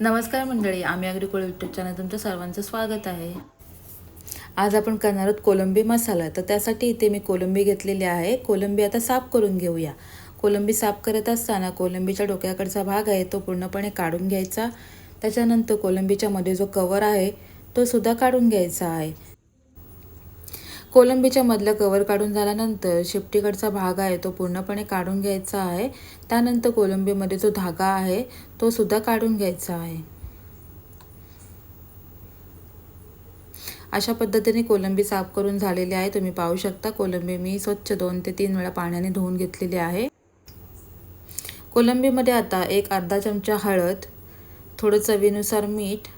नमस्कार मंडळी आम्ही अग्रिकोळ यूट्यूब चॅनल तुमचं सर्वांचं स्वागत आहे. आज आपण करणार आहोत कोलंबी मसाला. तर त्यासाठी इथे मी कोलंबी घेतलेली आहे. कोलंबी आता साफ करून घेऊया. कोलंबी साफ करत असताना कोलंबीच्या डोक्याकडचा भाग आहे तो पूर्णपणे काढून घ्यायचा. त्याच्यानंतर कोलंबीच्यामध्ये जो कवर आहे तो सुद्धा काढून घ्यायचा आहे. कोलंबीच्या मधलं कवर काढून झाल्यानंतर शेपटीकडचा भाग आहे तो पूर्णपणे काढून घ्यायचा आहे. त्यानंतर कोलंबीमध्ये जो धागा आहे तो सुद्धा काढून घ्यायचा आहे. अशा पद्धतीने कोलंबी साफ करून झालेली आहे. तुम्ही पाहू शकता कोलंबी मी स्वच्छ दोन ते तीन वेळा पाण्याने धुवून घेतलेली आहे. कोलंबीमध्ये आता एक अर्धा चमचा हळद थोडं चवीनुसार मीठ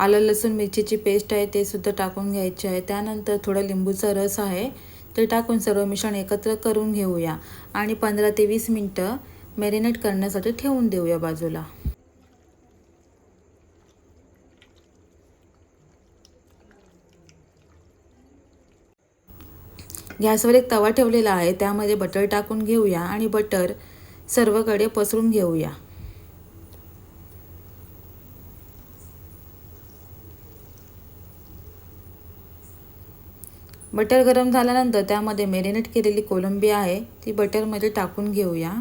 आलं लसूण मिरचीची पेस्ट आहे ते सुद्धा टाकून घ्यायचे आहे. त्यानंतर थोडं लिंबूचा रस आहे ते टाकून सर्व मिश्रण एकत्र करून घेऊया. आणि पंधरा ते वीस मिनटं मॅरिनेट करण्यासाठी ठेवून देऊया बाजूला. गॅसवर एक तवा ठेवलेला आहे त्यामध्ये बटर टाकून घेऊया आणि बटर सर्वकडे पसरून घेऊया. बटर गरम झाल्यानंतर त्यामध्ये मेरिनेट केलेली कोलंबी आहे ती बटरमध्ये टाकून घेऊया.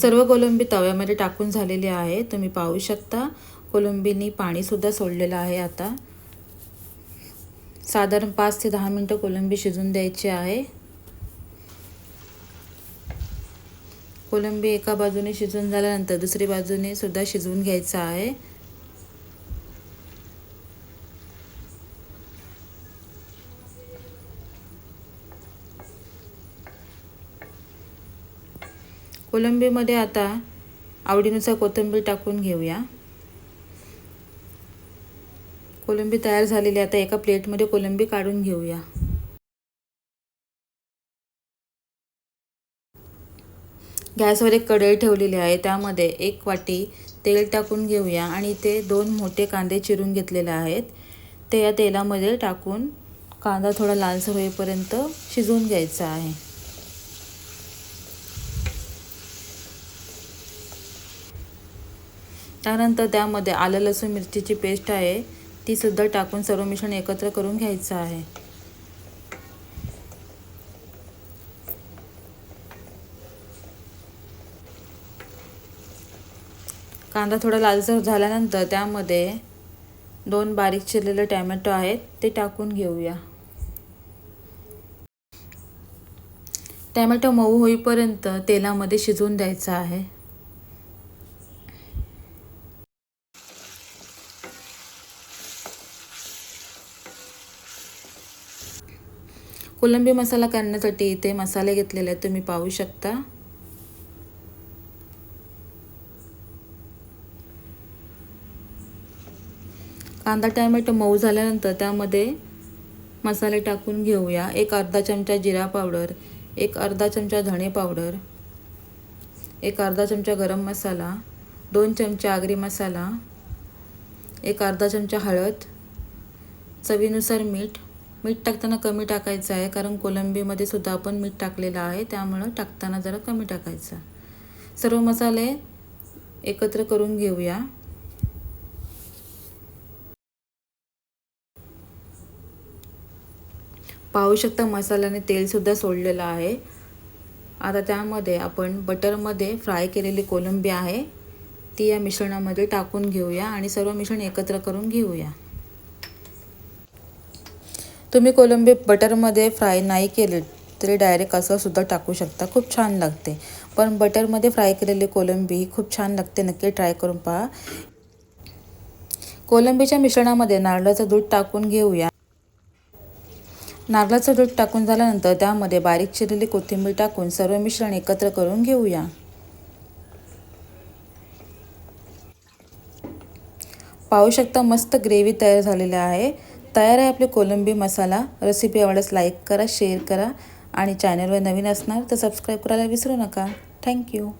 सर्व कोलंबी तव्यामध्ये टाकून झालेली आहे तुम्ही पाहू शकता. कोलंबीनी पाणीसुद्धा सोडलेलं आहे आता. साधारण पाच ते दहा मिनटं कोलंबी शिजून द्यायची आहे. कोलंबी एका बाजूने शिजून झाल्यानंतर दुसरी बाजूने सुद्धा शिजवून घ्यायचं आहे. कोलंबीमध्ये आता आवडीनुसार कोथिंबीर टाकून घेऊया. कोलंबी तयार झालेली आता एका प्लेटमध्ये कोलंबी काढून घेऊया. गॅसवर एक कढई ठेवलेली आहे. त्यामध्ये एक वाटी तेल टाकून घेऊया आणि ते दोन मोठे कांदे चिरून घेतलेले आहेत. ते या तेलामध्ये टाकून कांदा थोडा लालसर होईपर्यंत शिजवून घ्यायचा आहे. त्यानंतर त्यामध्ये आलं लसूण मिरचीची पेस्ट आहे. ती सुद्धा टाकून सर्व मिश्रण एकत्र करून घ्यायचं आहे. कांदा थोडा लालसर झाल्यानंतर त्यामध्ये दोन बारीक चिरलेले टॅमॅटो आहेत ते टाकून घेऊया. टॅमॅटो मऊ होईपर्यंत तेलामध्ये शिजवून द्यायचं आहे. कोलंबी मसाला करण्यासाठी इथे मसाले घेतलेले आहेत तुम्ही पाहू शकता. कांदा टॅमॅटो मऊ झाल्यानंतर त्यामध्ये मसाले टाकून घेऊया. एक अर्धा चमचा जिरा पावडर एक अर्धा चमचा धणे पावडर एक अर्धा चमचा गरम मसाला दोन चमचे आगरी मसाला एक अर्धा चमचा हळद चवीनुसार मीठ मीठ टाकताना कमी टाकायचं आहे कारण कोलंबीमध्ये सुद्धा आपण मीठ टाकलेलं आहे त्यामुळं टाकताना जरा कमी टाकायचं सर्व मसाले एकत्र करून घेऊया. पाहू शकता मसाल्याने तेलसुद्धा सोडलेलं आहे. आता त्यामध्ये आपण बटरमध्ये फ्राय केलेली कोलंबी आहे ती या मिश्रणामध्ये टाकून घेऊया आणि सर्व मिश्रण एकत्र करून घेऊया. तुम्ही कोलंबी बटरमध्ये फ्राय नाही केले तरी डायरेक्ट असं सुद्धा टाकू शकता. खूप छान लागते. पण बटरमध्ये फ्राय केलेली कोलंबी खूप छान लागते. नक्की ट्राय करून पहा. कोलंबीच्या मिश्रणामध्ये नारळाचं दूध टाकून घेऊया. नारळाचं दूध टाकून झाल्यानंतर त्यामध्ये बारीक चिरलेली कोथिंबीर टाकून सर्व मिश्रण एकत्र करून घेऊया. पाहू शकता मस्त ग्रेव्ही तयार झालेली आहे. तयार आहे आपली कोलंबी मसाला. रेसिपी आवडल्यास लाईक करा शेअर करा आणि चॅनलवर नवीन असणार तर सबस्क्राईब करायला विसरू नका. थँक्यू